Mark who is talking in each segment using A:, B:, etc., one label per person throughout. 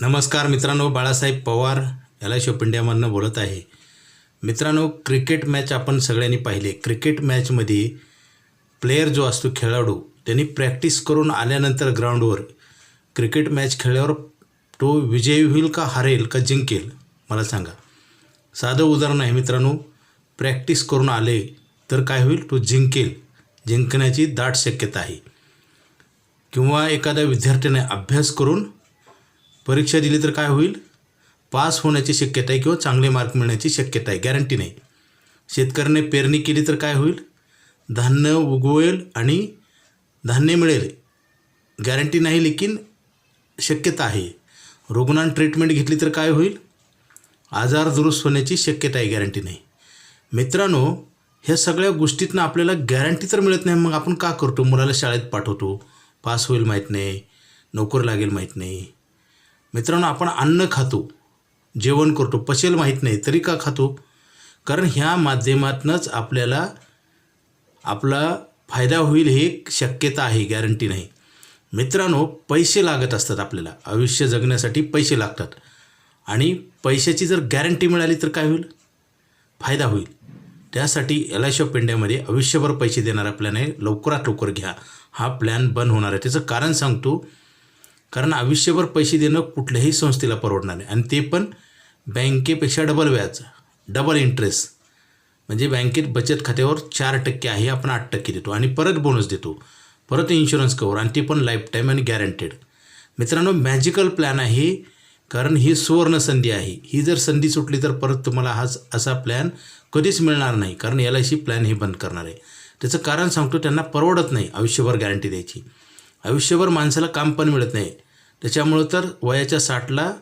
A: नमस्कार मित्रांनो Balasaheb Pawar L I of इंडियामधनं बोलत आहे. मित्रांनो क्रिकेट मॅच आपण सगळ्यांनी पाहिले. क्रिकेट मॅचमध्ये प्लेयर जो असतो खेळाडू त्यांनी प्रॅक्टिस करून आल्यानंतर ग्राउंडवर क्रिकेट मॅच खेळल्यावर तो विजयी होईल का हारेल का जिंकेल मला सांगा. साधं उदाहरण आहे मित्रांनो प्रॅक्टिस करून आले तर काय होईल? तो जिंकेल. जिंकण्याची दाट शक्यता आहे. किंवा एखाद्या विद्यार्थ्याने अभ्यास करून परीक्षा दिली तर काय होईल? पास होण्याची शक्यता आहे किंवा चांगले मार्क मिळण्याची शक्यता आहे. गॅरंटी नाही. शेतकऱ्याने पेरणी केली तर काय होईल? धान्य उगवेल आणि धान्य मिळेल. गॅरंटी नाही लेकिन शक्यता आहे. रुग्णां ट्रीटमेंट घेतली तर काय होईल? आजार दुरुस्त होण्याची शक्यता आहे. गॅरंटी नाही. मित्रांनो ह्या सगळ्या गोष्टीतनं आपल्याला गॅरंटी तर मिळत नाही. मग आपण का करतो? मुलाला शाळेत पाठवतो. पास होईल माहीत नाही. नोकर लागेल माहीत नाही. मित्रांनो आपण अन्न खातो जेवण करतो पचेल माहीत नाही तरी का खातो? कारण ह्या माध्यमातनंच आपल्याला आपला फायदा होईल हे शक्यता आहे गॅरंटी नाही. मित्रांनो पैसे लागत असतात आपल्याला. आयुष्य जगण्यासाठी पैसे लागतात. आणि पैशाची जर गॅरंटी मिळाली तर काय होईल? फायदा होईल. त्यासाठी एल आय ऑफ इंडियामध्ये आयुष्यभर पैसे देणारा प्लॅन आहे लवकरात लवकर घ्या. हा प्लॅन बंद होणार आहे. त्याचं कारण सांगतो कारण आयुष्यभर पैसे देणं कुठल्याही संस्थेला परवडणार नाही. आणि ते पण बँकेपेक्षा डबल व्याज डबल इंटरेस्ट म्हणजे बँकेत बचत खात्यावर चार टक्के आहे आपण आठ टक्के देतो. आणि परत बोनस देतो. परत इन्शुरन्स कवर आणि ते पण लाईफ टाईम आणि गॅरंटेड मित्रांनो मॅजिकल प्लॅन आहे. कारण ही सुवर्ण संधी आहे. ही जर संधी सुटली तर परत तुम्हाला हाच असा प्लॅन कधीच मिळणार नाही. कारण एल आय सी प्लॅन हे बंद करणार आहे. त्याचं कारण सांगतो त्यांना परवडत नाही आयुष्यभर गॅरंटी द्यायची. आयुष्यभर माणसाला काम पण मिळत नाही. त्याच्यामुळं तर वयाच्या साठला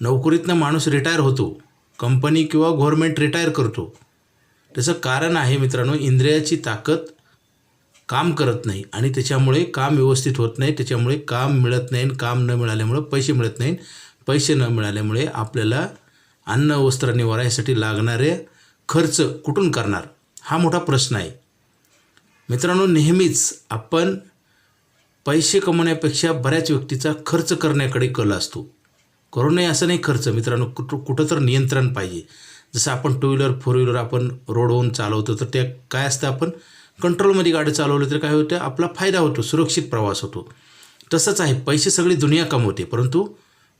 A: नोकरीतनं माणूस रिटायर होतो. कंपनी किंवा गव्हर्मेंट रिटायर करतो. त्याचं कारण आहे मित्रांनो इंद्रियाची ताकद काम करत नाही आणि त्याच्यामुळे काम व्यवस्थित होत नाही. त्याच्यामुळे काम मिळत नाही आणि काम न मिळाल्यामुळं पैसे मिळत नाही. पैसे न मिळाल्यामुळे आपल्याला अन्न वस्त्र निवारा यासाठी लागणारे खर्च कुठून करणार? हा मोठा प्रश्न आहे. मित्रांनो नेहमीच आपण पैसे कमवण्यापेक्षा बऱ्याच व्यक्तीचा खर्च करण्याकडे कल असतो. करू नये असं नाही खर्च मित्रांनो कुठं कुठं तर नियंत्रण पाहिजे. जसं आपण टू व्हीलर फोर व्हीलर आपण रोडवरून चालवतो तर त्या काय असतं आपण? कंट्रोलमध्ये गाडी चालवली तर काय होतं? आपला फायदा होतो सुरक्षित प्रवास होतो. तसंच आहे पैसे सगळी दुनिया कमवते परंतु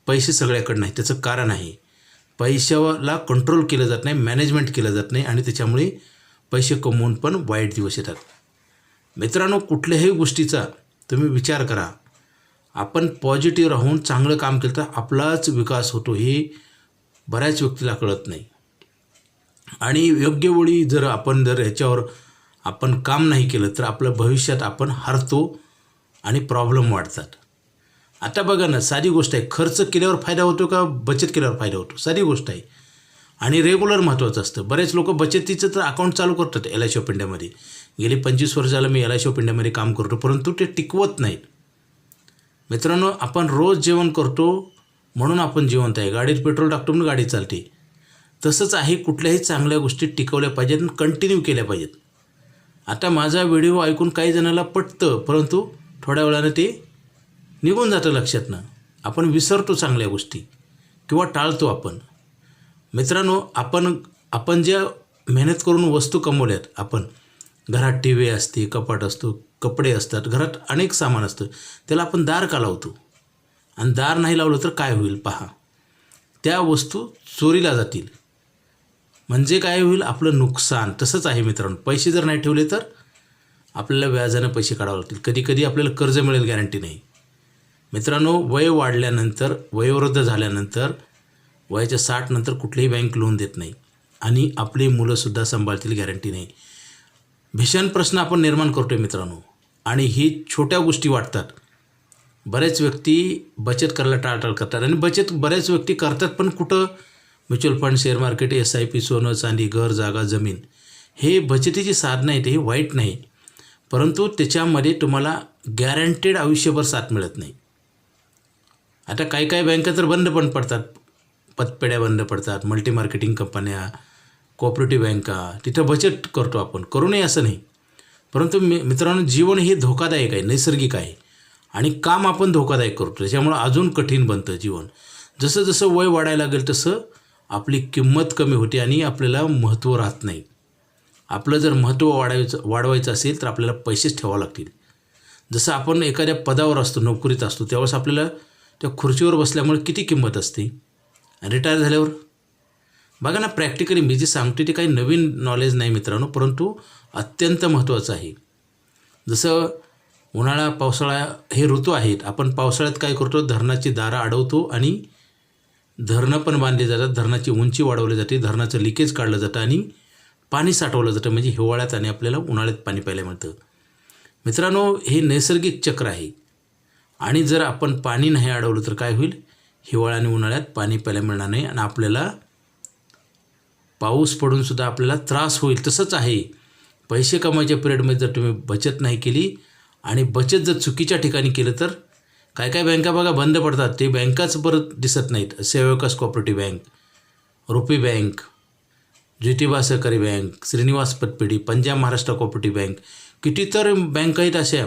A: पैसे सगळ्याकडे नाही. त्याचं कारण आहे पैशाला कंट्रोल केलं जात नाही मॅनेजमेंट केलं जात नाही आणि त्याच्यामुळे पैसे कमवून पण वाईट दिवस येतात. मित्रांनो कुठल्याही गोष्टीचा तुम्ही विचार करा. आपण पॉझिटिव्ह राहून चांगलं काम केलं तर आपलाच विकास होतो हे बऱ्याच व्यक्तीला कळत नाही. आणि योग्य वेळी जर आपण जर ह्याच्यावर आपण काम नाही केलं तर आपलं भविष्यात आपण हरतो आणि प्रॉब्लेम वाढतात. आता बघा ना साधी गोष्ट आहे खर्च केल्यावर फायदा होतो का बचत केल्यावर फायदा होतो? साधी गोष्ट आहे. आणि रेग्युलर महत्त्वाचं असतं. बरेच लोक बचतीचं तर अकाउंट चालू करतात एल आय सी ऑफ इंडियामध्ये गेली पंचवीस वर्षाला मी एल आय सी ऑफ इंडियामध्ये काम करतो परंतु ते टिकवत नाहीत मित्रांनो आपण रोज जेवण करतो म्हणून आपण जिवंत आहे. गाडीत पेट्रोल टाकतो म्हणून गाडी चालते. तसंच आहे कुठल्याही चांगल्या गोष्टी टिकवल्या पाहिजेत आणि कंटिन्यू केल्या पाहिजेत. आता माझा व्हिडिओ ऐकून काही जणाला पटतं परंतु थोड्या वेळानं ते निघून जातं लक्षातनं. आपण विसरतो चांगल्या गोष्टी किंवा टाळतो आपण. मित्रांनो आपण आपण ज्या मेहनत करून वस्तू कमवल्यात आपण घरात टी व्ही असते कपाट असतो कपडे असतात घरात अनेक सामान असतं. त्याला आपण दार का लावतो? आणि दार नाही लावलं तर काय होईल? पहा. त्या वस्तू चोरीला जातील. म्हणजे काय होईल? आपलं नुकसान. तसंच आहे मित्रांनो. पैसे जर नाही ठेवले तर आपल्याला व्याजानं पैसे काढावे लागतील. कधी कधी आपल्याला कर्ज मिळेल गॅरंटी नाही. मित्रांनो वय वाढल्यानंतर वयोवृद्ध झाल्यानंतर वयाच्या साठनंतर कुठलीही बँक लोन देत नाही. आणि आपली मुलंसुद्धा सांभाळतील गॅरंटी नाही. भीषण प्रश्न आपण निर्माण करतो आहे मित्रांनो. आणि ही छोट्या गोष्टी वाटतात. बरेच व्यक्ती बचत करायला टाळटाळ करतात. आणि बचत बऱ्याच व्यक्ती करतात पण कुठं? Mutual fund share market S I P सोनं चांदी घर जागा जमीन. हे बचतीची साधनं आहेत हे वाईट नाही. परंतु त्याच्यामध्ये तुम्हाला गॅरंटेड आयुष्यभर साथ मिळत नाही. आता काही काही बँका तर बंद पण पडतात. पतपेढ्या बंद पडतात. मल्टी मार्केटिंग कंपन्या कोऑपरेटिव्ह बँका तिथं बचत करतो आपण. करू नये असं नाही. परंतु मि मित्रांनो जीवन हे धोकादायक आहे नैसर्गिक आहे. आणि काम आपण धोकादायक करतो. त्याच्यामुळं अजून कठीण बनतं जीवन. जसं जसं वय वाढायला लागेल तसं आपली किंमत कमी होते आणि आपल्याला महत्त्व राहत नाही. आपलं जर महत्त्व वाढायचं वाढवायचं असेल तर आपल्याला पैसेच ठेवावं लागतील. जसं आपण एखाद्या पदावर असतो नोकरीत असतो त्यावेळेस आपल्याला त्या खुर्चीवर बसल्यामुळे किती किंमत असते? रिटायर झाल्यावर? बघा ना प्रॅक्टिकली मी जे सांगतो ते काही नवीन नॉलेज नाही मित्रांनो परंतु अत्यंत महत्त्वाचं आहे. जसं उन्हाळा पावसाळा हे ऋतू आहेत आपण पावसाळ्यात काय करतो धरणाची दारं अडवतो आणि धरणं पण बांधली जातात धरणाची उंची वाढवली जाते धरणाचं लिकेज काढलं जातं आणि पाणी साठवलं जातं म्हणजे हिवाळ्यात आणि आपल्याला उन्हाळ्यात पाणी प्यायला मिळतं. मित्रांनो हे नैसर्गिक चक्र आहे. आणि जर आपण पाणी नाही अडवलं तर काय होईल? हिवाळा आणि उन्हाळ्यात पाणी प्यायला मिळणार नाही आणि आपल्याला पाऊस पडूनसुद्धा आपल्याला त्रास होईल तसंच आहे. पैसे कमायच्या पिरियडमध्ये जर तुम्ही बचत नाही केली आणि बचत जर चुकीच्या ठिकाणी केलं तर काय काय बँका बघा बंद पडतात. ते बँकाच परत दिसत नाहीत. सेवकास cooperative bank Rupee bank Jyotiba सहकारी बँक श्रीनिवास पतपेढी पंजाब महाराष्ट्र कॉपरेटिव्ह बँक किती तर बँक आहेत अशा.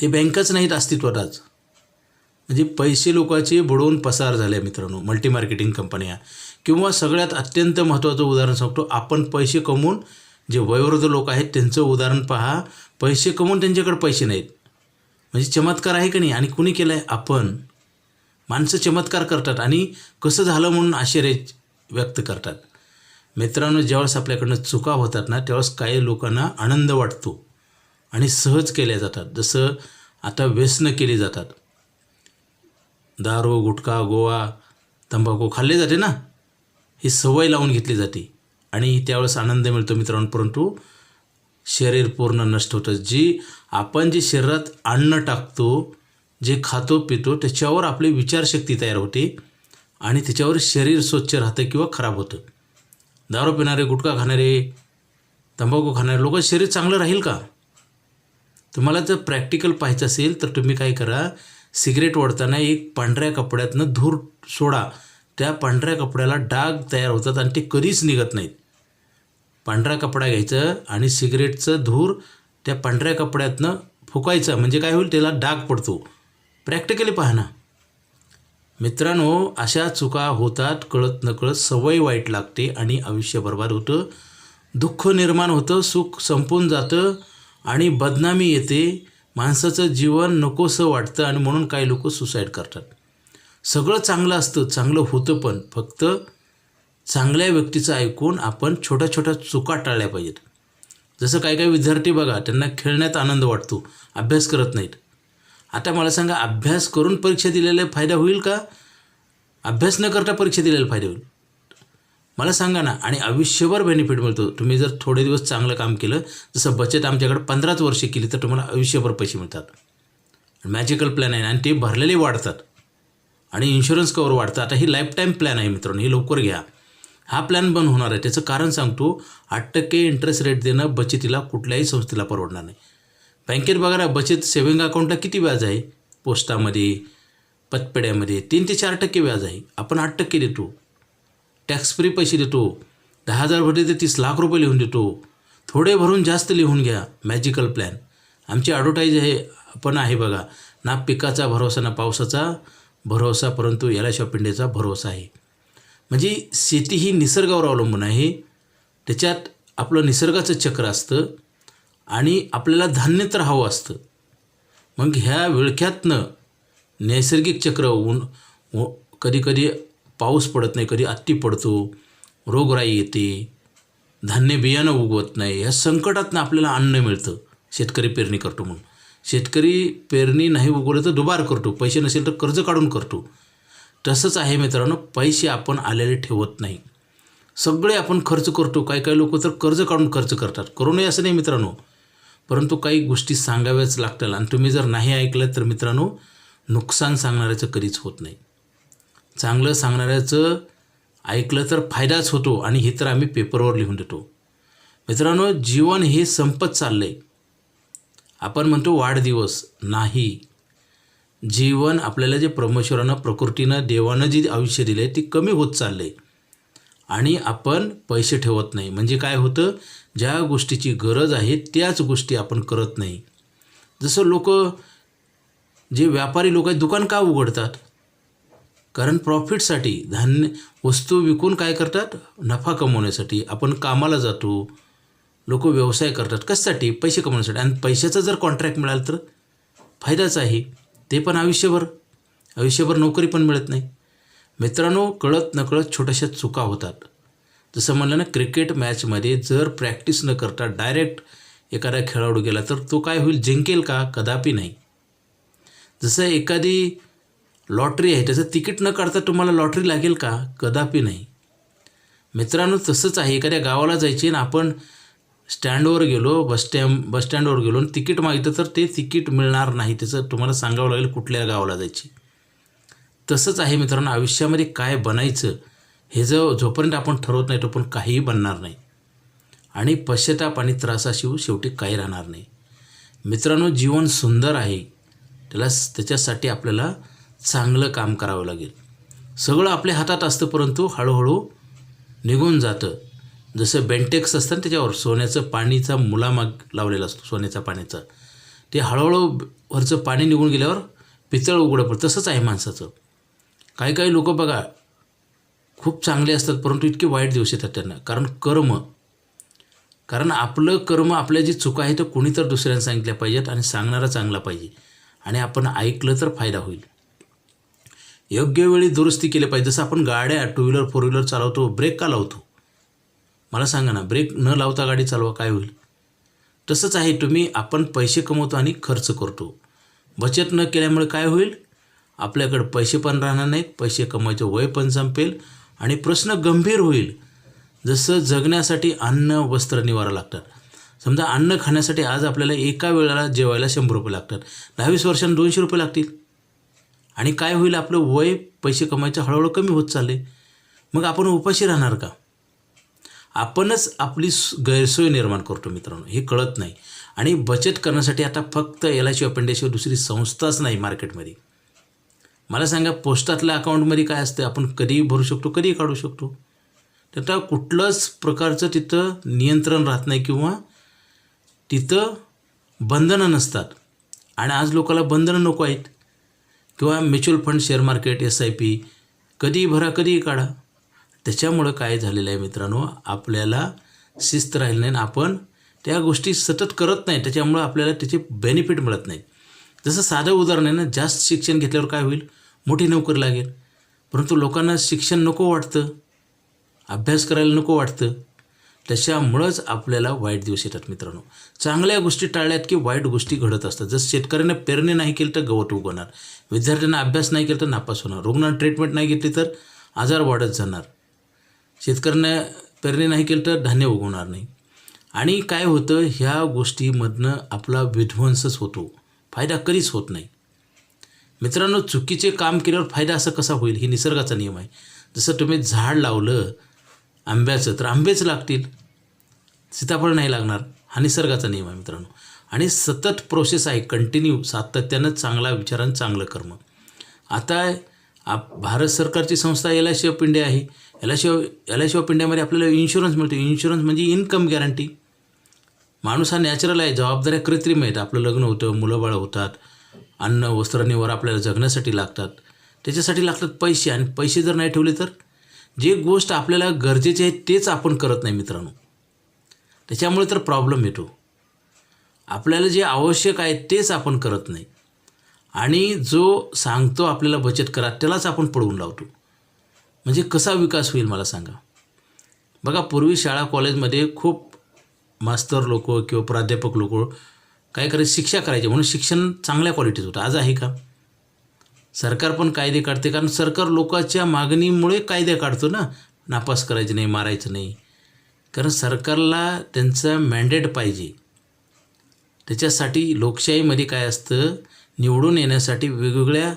A: ते बँकाच नाहीत अस्तित्वात आज. म्हणजे पैसे लोकांचे बुडवून पसार झाले मित्रांनो मल्टी मार्केटिंग कंपन्या किंवा सगळ्यात अत्यंत महत्त्वाचं उदाहरण सांगतो आपण पैसे कमवून जे वयोवृद्ध लोक आहेत त्यांचं उदाहरण पहा पैसे कमवून त्यांच्याकडे पैसे नाहीत. म्हणजे चमत्कार आहे का नाही? आणि कुणी केलं आहे आपण. माणसं चमत्कार करतात आणि कसं झालं म्हणून आश्चर्य व्यक्त करतात. मित्रांनो ज्यावेळेस आपल्याकडनं चुका होतात ना त्यावेळेस काही लोकांना आनंद वाटतो आणि सहज केल्या जातात. जसं आता व्यसनं केली जातात. दारू गुटखा गोवा तंबाखू खाल्ले जाते ना? ही सवय लावून घेतली जाते. आणि त्यावेळेस आनंद मिळतो मित्रांनो. परंतु शरीर पूर्ण नष्ट होतं. जी आपण जे शरीरात अन्न टाकतो जे खातो पितो त्याच्यावर आपली विचारशक्ती तयार होते आणि त्याच्यावर शरीर स्वच्छ राहतं किंवा खराब होतं. दारू पिणारे गुटखा खाणारे तंबाखू खाणारे लोक शरीर चांगलं राहील का? तुम्हाला जर प्रॅक्टिकल पाहायचं असेल तर तुम्ही काय करा सिगरेट ओढताना एक पांढऱ्या कपड्यातनं धूर सोडा. त्या पांढऱ्या कपड्याला डाग तयार होतात आणि ते कधीच निघत नाहीत. पांढरा कपडा घ्यायचं आणि सिगरेटचं धूर त्या पांढऱ्या कपड्यातनं फुकायचं. म्हणजे काय होईल? त्याला डाग पडतो. प्रॅक्टिकली पाहना मित्रांनो अशा चुका होतात कळत नकळत सवय वाईट लागते आणि आयुष्य बर्बाद होतं. दुःख निर्माण होतं सुख संपून जातं आणि बदनामी येते. माणसाचं जीवन नकोसं वाटतं आणि म्हणून काही लोक सुसाईड करतात. सगळं चांगलं असतं चांगलं होतं पण फक्त चांगल्या व्यक्तीचं ऐकून आपण छोट्या छोट्या चुका टाळल्या पाहिजेत. जसं काही काही विद्यार्थी बघा त्यांना खेळण्यात आनंद वाटतो अभ्यास करत नाहीत. आता मला सांगा अभ्यास करून परीक्षा दिलेला फायदा होईल का? अभ्यास न करता परीक्षा दिलेला फायदा होईल. मला सांगा ना आणि आयुष्यभर बेनिफिट मिळतो. तुम्ही जर थोडे दिवस चांगलं काम केलं जसं बचत आमच्याकडे पंधराच वर्षे केली तर तुम्हाला आयुष्यभर पैसे मिळतात. मॅजिकल प्लॅन आहे आणि ते भरलेले वाढतात. आणि इन्शुरन्स कवर वाढतं. आता ही लाईफटाईम प्लॅन आहे मित्रांनो हे लवकर घ्या. हा प्लॅन बंद होणार आहे. त्याचं कारण सांगतो आठ टक्के इंटरेस्ट रेट देणं बचतीला कुठल्याही संस्थेला परवडणार नाही. बँकेत बघा ना बचत सेव्हिंग अकाउंटला किती व्याज आहे? पोस्टामध्ये पतपेड्यामध्ये तीन ते चार टक्के व्याज आहे. आपण आठ टक्के देतो. टॅक्स फ्री पैसे देतो. दहा हजार भरले तर तीस लाख रुपये लिहून देतो. थोडे भरून जास्त लिहून घ्या. मॅजिकल प्लॅन आमची ॲडव्हर्टाईज आहे पण आहे बघा. ना पिकाचा भरोसा ना पावसाचा भरोसा परंतु याला शॉपिंडेचा भरोसा आहे. म्हणजे शेती ही निसर्गावर अवलंबून आहे. त्याच्यात आपलं निसर्गाचं चक्र असतं आणि आपल्याला धान्य तर हवं असतं. मग ह्या विळख्यातनं नैसर्गिक चक्र ऊन कधीकधी पाऊस पडत नाही कधी अत्ती पडतो रोगराई येते धान्य बियाणं उगवत नाही ह्या संकटातनं आपल्याला अन्न मिळतं. शेतकरी पेरणी करतो म्हणून. शेतकरी पेरणी नाही उगवलं तर दुबार करतो पैसे नसेल तर कर्ज काढून करतो. तसंच आहे मित्रांनो पैसे आपण आलेले ठेवत नाही. सगळे आपण खर्च करतो काही काही लोक तर कर्ज काढून खर्च करतात. करू नये असं नाही मित्रांनो. परंतु काही गोष्टी सांगाव्याच लागतात. आणि तुम्ही जर नाही ऐकलं तर मित्रांनो नुकसान सांगणाऱ्याचं कधीच होत नाही. चांगलं सांगणाऱ्याचं ऐकलं तर फायदाच होतो आणि हे तर आम्ही पेपरवर लिहून देतो. मित्रांनो जीवन हे संपत चाललं आहे आपण म्हणतो वाढदिवस नाही. जीवन आपल्याला जे परमेश्वरानं प्रकृतीनं देवानं जी आयुष्य दिलं आहे ती कमी होत चाललं आहे आणि आपण पैसे ठेवत नाही. म्हणजे काय होतं? ज्या गोष्टीची गरज आहे त्याच गोष्टी आपण करत नाही. जसं लोक जे व्यापारी लोक आहेत दुकान का उघडतात? कारण प्रॉफिटसाठी धान्य वस्तू विकून काय करतात? नफा कमवण्यासाठी. आपण कामाला जातो. लोक व्यवसाय करतात. कशासाठी? पैसे कमवण्यासाठी. आणि पैशाचं जर कॉन्ट्रॅक्ट मिळालं तर? फायदाच आहे. ते पण आयुष्यभर. आयुष्यभर नोकरी पण मिळत नाही. मित्रांनो कळत नकळत छोट्याशा चुका होतात. जसं म्हणलं ना क्रिकेट मॅचमध्ये जर प्रॅक्टिस न करता डायरेक्ट एखादा खेळाडू गेला तर तो काय होईल? जिंकेल का? कदापि नाही. जसं एखादी लॉटरी आहे त्याचं तिकीट न काढता तुम्हाला लॉटरी लागेल का? कदापि नाही. मित्रांनो तसंच आहे. एखाद्या गावाला जायचे आणि आपण स्टँडवर गेलो बस स्टँड बस स्टँडवर गेलो आणि तिकीट मागितलं तर ते तिकीट मिळणार नाही. त्याचं तुम्हाला सांगावं लागेल कुठल्या गावाला जायची. तसंच आहे मित्रांनो आयुष्यामध्ये काय बनायचं हे जो जोपर्यंत आपण ठरवत नाही तोपर्यंत काहीही बनणार नाही. आणि पश्चाताप आणि त्रासाशिव शेवटी काही राहणार नाही. मित्रांनो जीवन सुंदर आहे. त्याला त्याच्यासाठी आपल्याला चांगलं काम करावं लागेल. सगळं आपल्या हातात असतं परंतु हळूहळू निघून जातं. जसं बेंटेक्स असतं ना त्याच्यावर सोन्याचं पाणीचा मुलामाग लावलेला असतो सोन्याचा पाण्याचा. ते हळूहळू वरचं पाणी निघून गेल्यावर पितळ उघडं पडतं तसंच आहे माणसाचं. काही काही लोक बघा खूप चांगले असतात परंतु इतके वाईट दिवस येतात त्यांना. कारण कर्म. कारण आपलं कर्म आपल्या जी चुका आहे तर कोणी तर दुसऱ्यांना सांगितल्या पाहिजेत आणि सांगणारा चांगला पाहिजे. आणि आपण ऐकलं तर फायदा होईल. योग्य वेळी दुरुस्ती केली पाहिजे. जसं आपण गाड्या टू व्हीलर फोर व्हीलर चालवतो ब्रेक का लावतो? मला सांगा ना ब्रेक न लावता गाडी चालवा काय होईल? तसंच आहे तुम्ही आपण पैसे कमवतो आणि खर्च करतो. बचत न केल्यामुळे काय होईल? आपल्याकडे पैसे पण राहणार नाहीत पैसे कमवायचं वय पण संपेल आणि प्रश्न गंभीर होईल. जसं जगण्यासाठी अन्न वस्त्र निवारा लागतात. समजा अन्न खाण्यासाठी आज आपल्याला एका वेळेला जेवायला शंभर रुपये लागतात. दहावीस वर्षांना दोनशे रुपये लागतील. आणि काय होईल आपलं वय पैसे कमायचं हळूहळू कमी होत चालले मग आपण उपाशी राहणार का? आपणच आपली गैरसोय निर्माण करतो मित्रांनो हे कळत नाही. आणि बचत करण्यासाठी आता फक्त एल आय सी ऑफ इंडियाशिवाय दुसरी संस्थाच नाही मार्केटमध्ये. मला सांगा पोस्टातल्या अकाउंटमध्ये काय असतं आपण कधीही भरू शकतो कधीही काढू शकतो. तर कुठलंच प्रकारचं तिथं नियंत्रण राहत नाही किंवा तिथं बंधनं नसतात. आणि आज लोकांना बंधनं नको आहेत. किंवा mutual fund share market S I P कधीही भरा कधीही काढा. त्याच्यामुळं काय झालेलं आहे मित्रांनो आपल्याला शिस्त राहिली नाही आणि आपण त्या गोष्टी सतत करत नाही. त्याच्यामुळं आपल्याला त्याचे बेनिफिट मिळत नाही. जसं साधं उदाहरण आहे ना जास्त शिक्षण घेतल्यावर काय होईल? मोठी नोकरी लागेल. परंतु लोकांना शिक्षण नको वाटतं. अभ्यास करायला नको वाटतं. त्याच्यामुळंच आपल्याला वाईट दिवस येतात मित्रांनो. चांगल्या गोष्टी टाळल्यात की वाईट गोष्टी घडत असतात. जर शेतकऱ्यांना पेरणी नाही केली तर गवत उगवणार. विद्यार्थ्यांना अभ्यास नाही केला तर नापास होणार. रुग्णांना ट्रीटमेंट नाही घेतली तर आजार वाढत जाणार. शेतकऱ्यांना पेरणी नाही केलं तर धान्य उगवणार नाही. आणि काय होतं? ह्या गोष्टीमधनं आपला विध्वंसच होतो. फायदा कधीच होत नाही. मित्रांनो चुकीचे काम केल्यावर फायदा असा कसा होईल? ही निसर्गाचा नियम आहे. जसं तुम्ही झाड लावलं आंब्याचं. तर आंबेच लागतील. सीताफळ नाही लागणार. हा निसर्गाचा नियम आहे मित्रांनो. आणि सतत प्रोसेस आहे. कंटिन्यू सातत्यानं चांगला विचार आणि चांगलं कर्म. आता आप भारत सरकारची संस्था L I C of India आहे. L I C L I C of इंडियामध्ये आपल्याला इन्शुरन्स मिळतो. इन्शुरन्स म्हणजे इन्कम गॅरंटी माणूस हा नॅचरल आहे. जबाबदाऱ्या कृत्रिम आहेत. आपलं लग्न होतं मुलंबाळं होतात. अन्न वस्त्र निवार आपल्याला जगण्यासाठी लागतात. त्याच्यासाठी लागतात पैसे. आणि पैसे जर नाही ठेवले तर? जे गोष्ट आपल्याला गरजेचे आहे तेच आपण करत नाही मित्रांनो. त्याच्यामुळे तर प्रॉब्लेम येतो. आपल्याला जे आवश्यक आहे तेच आपण करत नाही. आणि जो सांगतो आपल्याला बचत करा त्यालाच आपण पळवून लावतो. म्हणजे कसा विकास होईल मला सांगा. बघा पूर्वी शाळा कॉलेजमध्ये खूप मास्तर लोक किंवा प्राध्यापक लोक काय करायचे शिक्षा करायचे. म्हणून शिक्षण चांगल्या क्वालिटीचं होतं. आज आहे का? सरकार पण कायदे काढते कारण सरकार लोकांच्या मागणीमुळे कायदे काढतो ना. नापास करायचे नाही मारायचं नाही. कारण सरकारला त्यांचं मॅन्डेट पाहिजे. त्याच्यासाठी लोकशाहीमध्ये काय असतं निवडून येण्यासाठी वेगवेगळ्या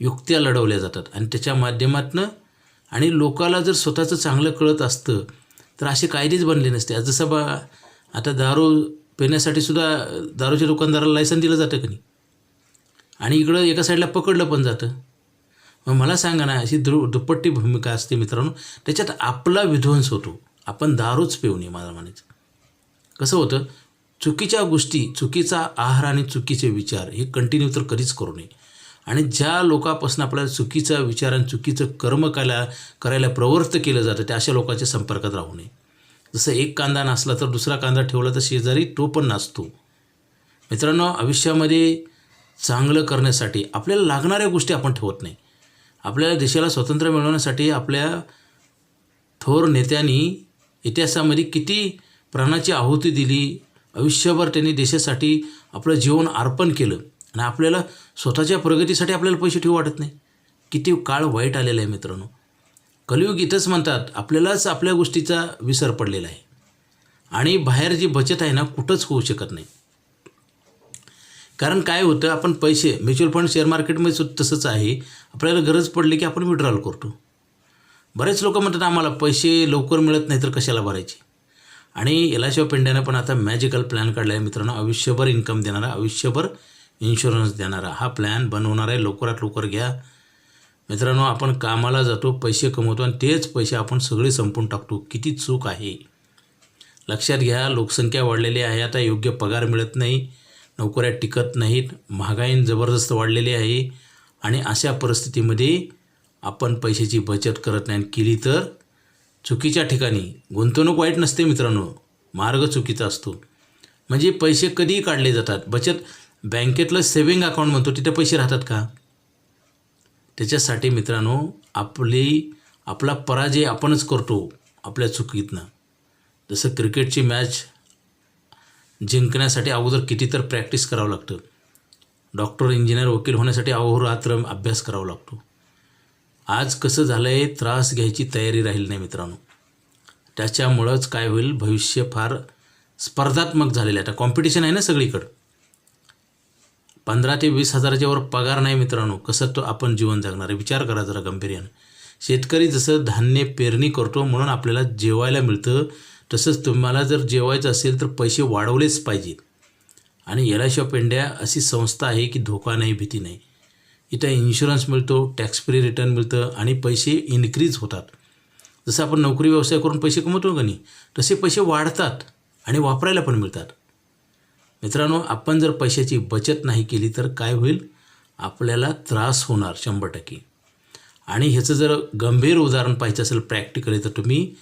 A: युक्त्या लढवल्या जातात. आणि त्याच्या माध्यमातनं आणि लोकाला जर स्वतःचं चांगलं कळत असतं तर असे कायदेच बनले नसते. जसं बा आता दारू पिण्यासाठी सुद्धा दारूच्या दुकानदाराला लायसन दिलं जातं का नाही? आणि इकडं एका साईडला पकडलं पण जातं. मग मला सांगा ना अशी दु दुप्पट्टी भूमिका असते मित्रांनो. त्याच्यात आपला विध्वंस होतो. आपण दारूच पिऊ नये मला म्हणायचं. कसं होतं? चुकीच्या गोष्टी चुकीचा आहार आणि चुकीचे विचार हे कंटिन्यू तर कधीच करू नये. आणि ज्या लोकापासून आपल्याला चुकीचा विचार आणि चुकीचं कर्म करायला करायला प्रवृत्त केलं जातं त्या अशा लोकांच्या संपर्कात राहू नये. जसं एक कांदा नसला तर दुसरा कांदा ठेवला तर शेजारी तो पण नसतो मित्रांनो आयुष्यामध्ये चांगलं करण्यासाठी आपल्याला लागणाऱ्या गोष्टी आपण ठेवत नाही. आपल्याला देशाला स्वातंत्र्य मिळवण्यासाठी आपल्या थोर नेत्यांनी इतिहासामध्ये किती प्राणाची आहुती दिली आयुष्यभर त्यांनी देशासाठी आपलं जीवन अर्पण केलं आणि आपल्याला स्वतःच्या प्रगतीसाठी आपल्याला पैसे ठेवू वाटत नाही. किती काळ वाईट आलेला आहे मित्रांनो. कलियुग इथंच म्हणतात आपल्यालाच आपल्या गोष्टीचा विसर पडलेला आहे. आणि बाहेर जी बचत आहे ना कुठंच होऊ शकत नाही. कारण काय होतं आपण पैसे म्युच्युअल फंड शेअर मार्केटमध्ये सुद्धा तसंच आहे. आपल्याला गरज पडली की आपण विड्रॉल करतो. बरेच लोक म्हणतात आम्हाला पैसे लवकर मिळत नाही तर कशाला भरायचे? आणि एल आय पण आता मॅजिकल प्लॅन काढला आहे मित्रांनो आयुष्यभर इन्कम देणारा आयुष्यभर इन्शुरन्स देणारा हा प्लॅन बनवणार आहे. लवकरात लवकर घ्या. मित्रांनो आपण कामाला जातो पैसे कमवतो आणि तेच पैसे आपण सगळे संपून टाकतो. किती चूक आहे. लक्षात घ्या लोकसंख्या वाढलेली आहे. आता योग्य पगार मिळत नाही. नोकऱ्या टिकत नाहीत महागाई जबरदस्त वाढलेली आहे आणि अशा परिस्थितीमध्ये आपण पैशाची बचत करत नाही आणि केली तर चुकीच्या ठिकाणी गुंतवणूक वाईट नसते मित्रांनो मार्ग चुकीचा असतो. म्हणजे पैसे कधीही काढले जातात. बचत बँकेतलं सेविंग अकाउंट म्हणतो तिथे पैसे राहतात का? त्याच्यासाठी मित्रांनो आपली आपला पराजय आपणच करतो आपल्या चुकीतनं. जसं क्रिकेटची मॅच जिंकण्यासाठी अगोदर किती तर प्रॅक्टिस करावं लागतं. डॉक्टर इंजिनियर वकील होण्यासाठी अहोरात्र अभ्यास करावा लागतो. आज कसं झालं आहे त्रास घ्यायची तयारी राहील नाही मित्रांनो. त्याच्यामुळंच काय होईल भविष्य फार स्पर्धात्मक झालेलं आहे. आता कॉम्पिटिशन आहे ना सगळीकडं. पंधरा ते वीस हजाराच्या वर पगार नाही मित्रांनो. कसं तो आपण जीवन जगणार आहे? विचार करा जरा गंभीर्यानं. शेतकरी जसं धान्य पेरणी करतो म्हणून आपल्याला जेवायला मिळतं तसंच तुम्हाला जर जेवायचं असेल तर पैसे वाढवलेच पाहिजेत. आणि एल ऑफ इंडिया अशी संस्था आहे की धोका नाही भीती नाही. इथं इन्शुरन्स मिळतो टॅक्स फ्री रिटर्न मिळतं आणि पैसे इन्क्रीज होतात. जसं आपण नोकरी व्यवसाय करून पैसे कमवतो का नाही तसे पैसे वाढतात आणि वापरायला पण मिळतात. मित्रांनो आपण जर पैशाची बचत नाही केली तर काय होईल? आपल्याला त्रास होणार शंभर टक्के. आणि ह्याचं जर गंभीर उदाहरण पाहिजे असेल प्रॅक्टिकली तर तुम्ही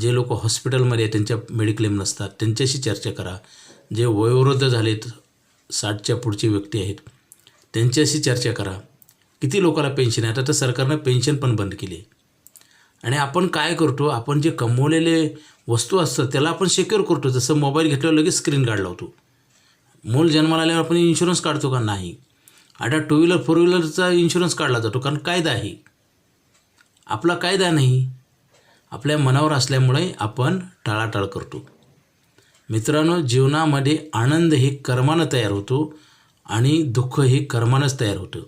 A: जे लोक हॉस्पिटलमध्ये त्यांच्या मेडिक्लेम नसतात त्यांच्याशी चर्चा करा. जे वयोवृद्ध झालेत साठच्या पुढचे व्यक्ती आहेत त्यांच्याशी चर्चा करा. किती लोकांना पेन्शन आहे? आता तर सरकारनं पेन्शन पण बंद केली. आहे आणि आपण काय करतो? आपण जे कमवलेले वस्तू असतात त्याला आपण सिक्युअर करतो. जसं मोबाईल घेतल्यावर लगेच स्क्रीन गार्ड लावतो. मूल जन्माला आल्यावर आपण इन्शुरन्स काढतो का? नाही. आता टू व्हीलर फोर व्हीलरचा इन्शुरन्स काढला जातो कारण कायदा आहे. आपला कायदा नाही. आपल्या मनावर असल्यामुळे आपण टाळाटाळ करतो. मित्रांनो जीवनामध्ये आनंद हे कर्मानं तयार होतो आणि दुःख हे कर्मानंच तयार होतं.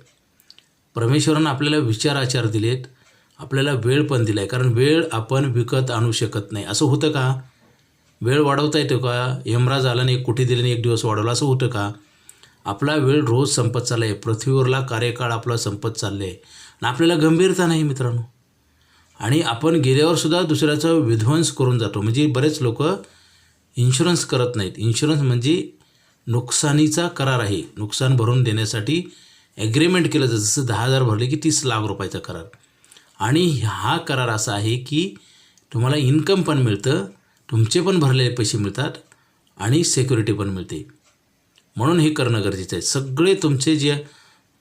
A: परमेश्वरानं आपल्याला विचार आचार दिलेत आपल्याला वेळ पण दिला आहे कारण वेळ आपण विकत आणू शकत नाही. असं होतं का? वेळ वाढवता येतो का? यमराज आला नाही कुठे दिल्याने एक दिवस वाढवला. असं होतं का? आपला वेळ रोज संपत चालला आहे पृथ्वीवरला कार्यकाळ आपला संपत चालला आहे आणि आपल्याला गंभीरता नाही मित्रांनो. आणि आपण गेल्यावरसुद्धा दुसऱ्याचा विध्वंस करून जातो. म्हणजे बरेच लोक इन्शुरन्स करत नाहीत. इन्शुरन्स म्हणजे नुकसानीचा करार आहे. नुकसान भरून देण्यासाठी ॲग्रीमेंट केलं जातं. जसं दहा हजार भरले की तीस लाख रुपयाचा करार. आणि हा करार असा आहे की तुम्हाला इन्कम पण मिळतं तुमचे पण भरलेले पैसे मिळतात आणि सिक्युरिटी पण मिळते. म्हणून हे करणं गरजेचं आहे. सगळे तुमचे जे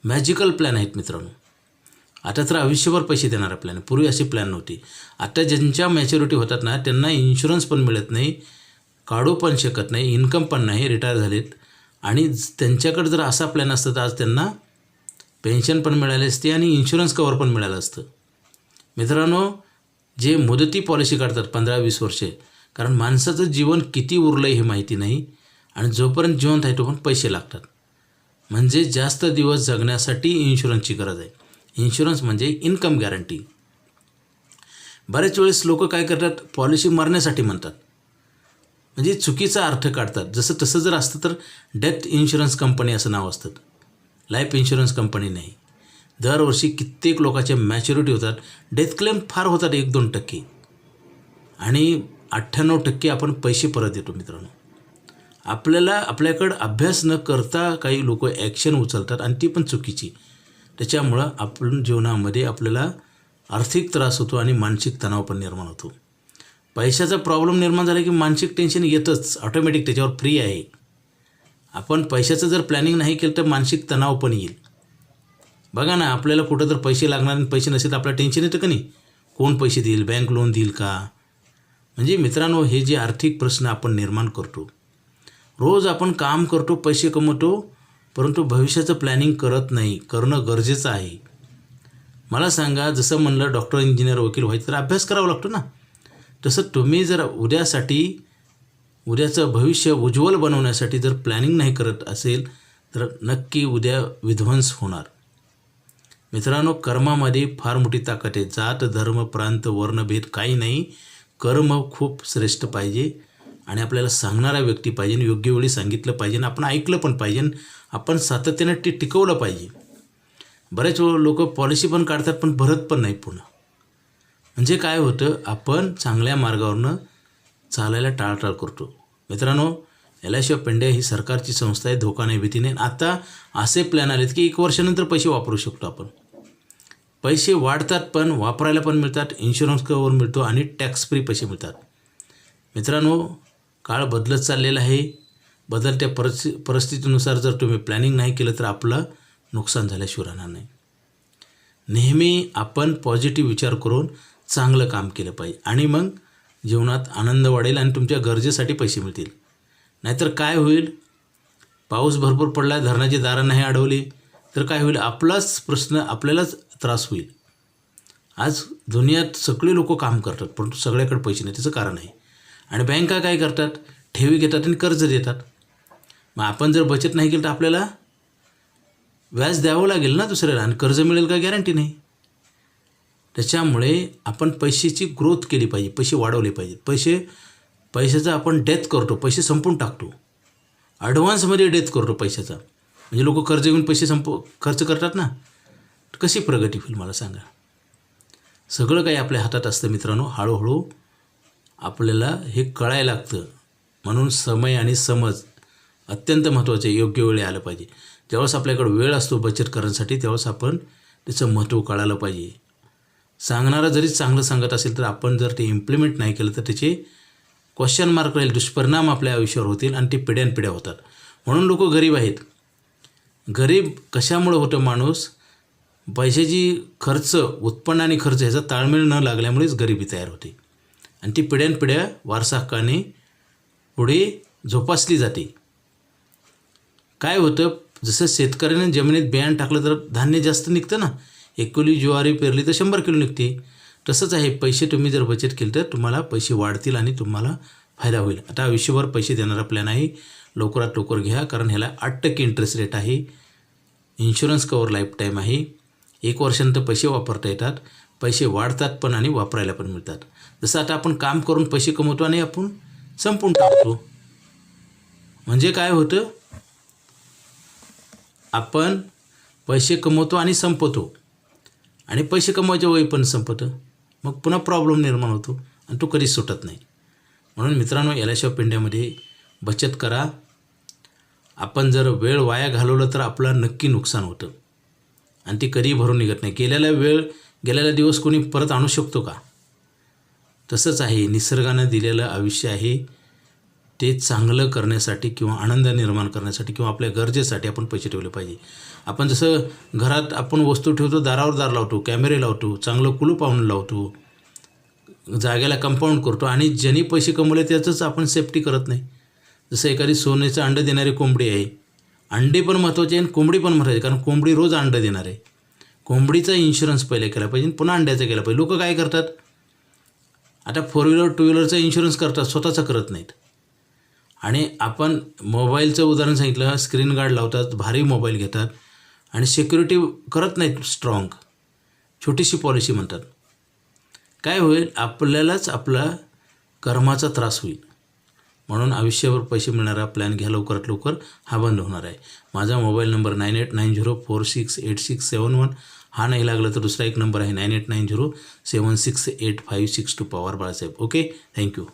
A: मॅजिकल प्लॅन आहेत मित्रांनो आता तर आयुष्यभर पैसे देणारा प्लॅन आहे पूर्वी अशी प्लॅन नव्हती. आता ज्यांच्या मॅच्युरिटी होतात ना त्यांना इन्शुरन्स पण मिळत नाही काढू पण शकत नाही इन्कम पण नाही रिटायर झालेत. आणि त्यांच्याकडे जर असा प्लॅन असतं तर आज त्यांना पेन्शन पण मिळाली असते आणि इन्शुरन्स कवर पण मिळालं असतं. मित्रांनो जे मुदती पॉलिसी काढतात पंधरा वीस वर्षे कारण माणसाचं जीवन किती उरलं आहे हे माहिती नाही आणि जोपर्यंत जिवंत आहे तोपर्यंत पैसे लागतात. म्हणजे जास्त दिवस जगण्यासाठी इन्शुरन्सची गरज आहे. इन्शुरन्स म्हणजे इन्कम गॅरंटी बऱ्याच वेळेस लोक काय करतात? पॉलिसी मरण्यासाठी म्हणतात. म्हणजे चुकीचा अर्थ काढतात. जसं तसं जर असतं तर डेथ इन्शुरन्स कंपनी असं नाव असतं. लाईफ इन्शुरन्स कंपनी नाही. दरवर्षी कित्येक लोकांचे मॅच्युरिटी होतात. डेथ क्लेम फार होतात एक दोन टक्के. आणि अठ्ठ्याण्णव टक्के आपण पैसे परत येतो मित्रांनो. आपल्याला आपल्याकडं अभ्यास न करता काही लोक ॲक्शन उचलतात आणि ती पण चुकीची. त्याच्यामुळं आपण जीवनामध्ये आपल्याला आर्थिक त्रास होतो आणि मानसिक तणाव पण निर्माण होतो. पैशाचा प्रॉब्लेम निर्माण झाला की मानसिक टेन्शन येतच ऑटोमॅटिक त्याच्यावर फ्री आहे. आपण पैशाचं जर प्लॅनिंग नाही केलं तर मानसिक तणाव पण येईल. बघा ना आपल्याला कुठं तर पैसे लागणार आणि पैसे नसेल तर आपल्याला टेन्शन येतं का नाही? कोण पैसे देईल? बँक लोन देईल का? म्हणजे मित्रांनो हे जे आर्थिक प्रश्न आपण निर्माण करतो रोज आपण काम करतो पैसे कमवतो परंतु भविष्याचं प्लॅनिंग करत नाही करणं गरजेचं आहे. मला सांगा जसं म्हणलं डॉक्टर इंजिनियर वकील व्हायचं तर अभ्यास करावा लागतो ना. तसं तुम्ही जर उद्यासाठी उद्याचं भविष्य उज्ज्वल बनवण्यासाठी जर प्लॅनिंग नाही करत असेल तर नक्की उद्या विध्वंस होणार. मित्रांनो कर्मामध्ये फार मोठी ताकद आहे. जात धर्म प्रांत वर्णभेद काही नाही. कर्म खूप श्रेष्ठ पाहिजे. आणि आपल्याला सांगणारा व्यक्ती पाहिजे योग्य वेळी सांगितलं पाहिजे आपण ऐकलं पण पाहिजे आपण सातत्यानं ते टिकवलं पाहिजे. बरेच लोक पॉलिसी पण काढतात पण भरत पण नाही पुन्हा. म्हणजे काय होतं आपण चांगल्या मार्गावरनं चालायला टाळटाळ करतो. मित्रांनो L I C of India ही सरकारची संस्था आहे धोका नाही भीती नाही आता असे प्लॅन आलेत की एक वर्षानंतर पैसे वापरू शकतो आपण. पैसे वाढतात पण वापरायला पण मिळतात इन्शुरन्स कवर मिळतो आणि टॅक्स फ्री पैसे मिळतात. मित्रांनो काळ बदलत चाललेला आहे. बदलत्या परिस्थि परिस्थितीनुसार जर तुम्ही प्लॅनिंग नाही केलं तर आपलं नुकसान झाल्याशिवाय राहणार नाही. नेहमी आपण पॉझिटिव्ह विचार करून चांगलं काम केलं पाहिजे. आणि मग जीवनात आनंद वाढेल आणि तुमच्या गरजेसाठी पैसे मिळतील. नाहीतर काय होईल? पाऊस भरपूर पडला धरणाची दारं नाही अडवली तर काय होईल? आपलाच प्रश्न आपल्यालाच त्रास होईल. आज दुनियात सगळे लोक काम करतात परंतु सगळ्याकडे पैसे नाही. त्याचं कारण आहे. आणि बँका काय करतात? ठेवी घेतात आणि कर्ज देतात. मग आपण जर बचत नाही केलं तर आपल्याला व्याज द्यावं लागेल ना दुसऱ्याला? आणि कर्ज मिळेल का गॅरंटी नाही त्याच्यामुळे आपण पैशाची ग्रोथ केली पाहिजे पैसे वाढवले पाहिजेत. पैसे पैशाचा आपण डेथ करतो पैसे संपून टाकतो. ॲडव्हान्समध्ये डेथ करतो पैशाचा. म्हणजे लोक कर्ज घेऊन पैसे संप खर्च करतात ना? कशी प्रगती होईल मला सांगा. सगळं काही आपल्या हातात असतं मित्रांनो. हळूहळू आपल्याला हे कळायला लागतं. म्हणून समय आणि समज अत्यंत महत्त्वाचे योग्य वेळी आलं पाहिजे. ज्यावेळेस आपल्याकडे वेळ असतो बचत करण्यासाठी त्यावेळेस आपण त्याचं महत्त्व कळालं पाहिजे. सांगणारा जरी चांगलं सांगत असेल तर आपण जर ते इम्प्लिमेंट नाही केलं तर त्याचे क्वेश्चन मार्क राहील दुष्परिणाम आपल्या आयुष्यावर होतील आणि ते पिढ्यानपिढ्या होतात. म्हणून लोक गरीब आहेत. गरीब कशामुळं होतं माणूस? पैशाची खर्च उत्पन्न आणि खर्च ह्याचा ताळमेळ न लागल्यामुळेच गरिबी तयार होते. आणि ती पिढ्यानपिढ्या वारसाहक्काने पुढे जोपासली जाते. काय होतं? जसं शेतकऱ्याने जमिनीत बियाणं टाकलं तर धान्य जास्त निघतं ना? एक किलो ज्वारी पेरली तर शंभर किलो निघते. तसंच आहे पैसे तुम्ही जर बचत केली तर तुम्हाला पैसे वाढतील आणि तुम्हाला फायदा होईल. आता आयुष्यभर पैसे देणारा प्लॅन आहे. लवकरात लवकर घ्या कारण ह्याला आठ टक्के इंटरेस्ट रेट आहे. इन्शुरन्स कवर लाईफ टाईम आहे. एक वर्षानंतर पैसे वापरता येतात. पैसे वाढतात पण आणि वापरायला पण मिळतात. जसं आता आपण काम करून पैसे कमवतो आणि आपण संपून टाकतो. म्हणजे काय होतं? आपण पैसे कमवतो आणि संपवतो आणि पैसे कमवायच्या वेळी पण संपतं. मग पुन्हा प्रॉब्लेम निर्माण होतो आणि तो कधीच सुटत नाही. म्हणून मित्रांनो एल आय सी ऑफ इंडियामध्ये बचत करा. आपण जर वेळ वाया घालवलं तर आपलं नक्की नुकसान होतं. आणि ती कधीही भरून निघत नाही. गेलेला वेळ गेलेला दिवस कोणी परत आणू शकतो का? तसंच आहे. निसर्गानं दिलेलं आयुष्य आहे. ते चांगलं करण्यासाठी किंवा आनंद निर्माण करण्यासाठी किंवा आपल्या गरजेसाठी आपण पैसे ठेवले पाहिजे. आपण जसं घरात आपण वस्तू ठेवतो दारावर दार लावतो कॅमेरे लावतो चांगलं कुलूप आणून लावतो जागेला कंपाऊंड करतो आणि ज्यांनी पैसे कमवले त्याचंच आपण सेफ्टी करत नाही. जसं एखादी सोन्याचं अंडं देणारी कोंबडी आहे. अंडे पण महत्त्वाचे आणि कोंबडी पण महत्त्वाची कारण कोंबडी रोज अंडं देणार. आहे कोंबडीचा इन्शुरन्स पहिले केला पाहिजे पुन्हा अंड्याचा केला पाहिजे. लोक काय करतात? आता फोर व्हीलर टू व्हीलरचा इन्शुरन्स करतात स्वतःचा करत नाहीत. आणि आपण मोबाईलचं उदाहरण सांगितलं स्क्रीन गार्ड लावतात भारी मोबाईल घेतात आणि सिक्युरिटी करत नाहीत स्ट्रॉंग छोटीशी पॉलिसी म्हणतात. काय होईल? आपल्यालाच आपला कर्माचा त्रास होईल. म्हणून आयुष्यावर पैसे मिळणारा प्लॅन घ्या लवकरात लवकर. हा बंद होणार आहे. माझा mobile number nine eight nine zero four six eight six seven one हा नाही लागला तर दुसरा एक नंबर आहे nine eight nine zero seven six eight five six two Pawar Balasaheb. Okay thank you